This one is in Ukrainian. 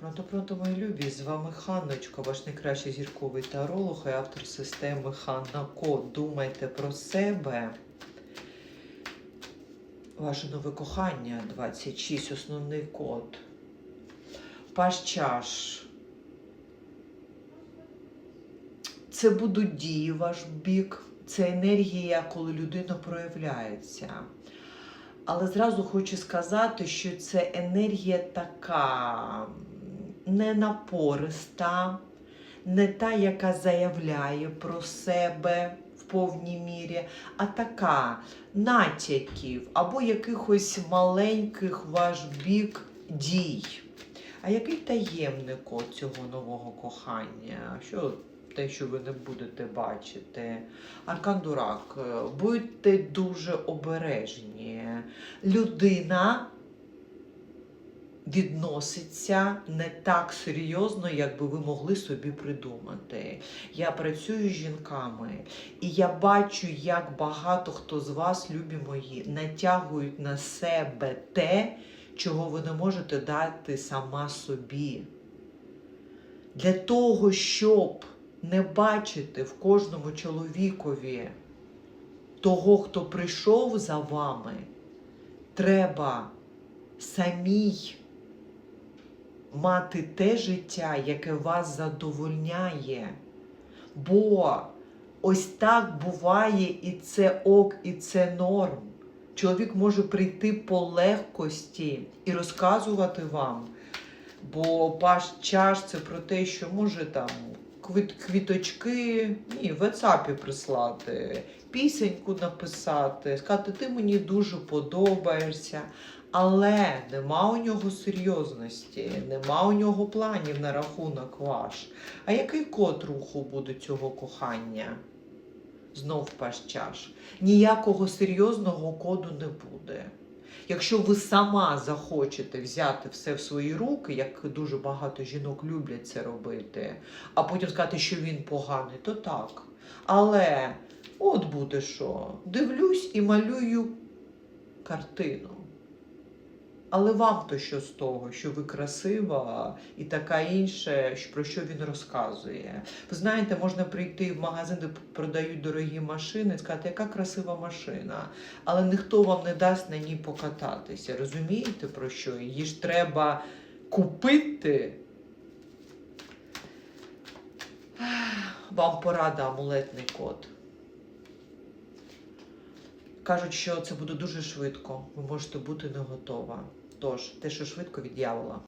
Пронто, пронто, мої любі, з вами Ханночка, ваш найкращий зірковий таролог і автор системи Ханна Код. Думайте про себе. Ваше нове кохання 26, основний код. Паш чаш. Це будуть дії ваш бік, це енергія, коли людина проявляється. Але зразу хочу сказати, що це енергія така не напориста, не та, яка заявляє про себе в повній мірі, а така натяків або якихось маленьких ваш бік дій. А який таємний код цього нового кохання? Що те, що ви не будете бачити? Аркан Дурак, е, будьте дуже обережні. Людина відноситься не так серйозно, як би ви могли собі придумати. Я працюю з жінками, і я бачу, як багато хто з вас, любі мої, натягують на себе те, чого ви не можете дати сама собі. Для того, щоб не бачити в кожному чоловікові того, хто прийшов за вами, треба самій мати те життя, яке вас задовольняє. Бо ось так буває, і це ок, і це норм. Чоловік може прийти по легкості і розказувати вам. Бо паш чаш це про те, що може там квіт, квіточки ні, в WhatsApp прислати, пісеньку написати, сказати, ти мені дуже подобаєшся. Але нема у нього серйозності, нема у нього планів на рахунок ваш. А який код руху буде цього кохання? Знов паш чаш. Ніякого серйозного коду не буде. Якщо ви сама захочете взяти все в свої руки, як дуже багато жінок люблять це робити, а потім сказати, що він поганий, то так. Але от буде що. Дивлюсь і малюю картину. Але вам то що з того, що ви красива і така інша, про що він розказує. Ви знаєте, можна прийти в магазин, де продають дорогі машини, і сказати, яка красива машина, але ніхто вам не дасть на ній покататися. Розумієте про що? Її ж треба купити. Вам порада амулетний код. Кажуть, що це буде дуже швидко. Ви можете бути не готова. Тож, те, що швидко від дьявола.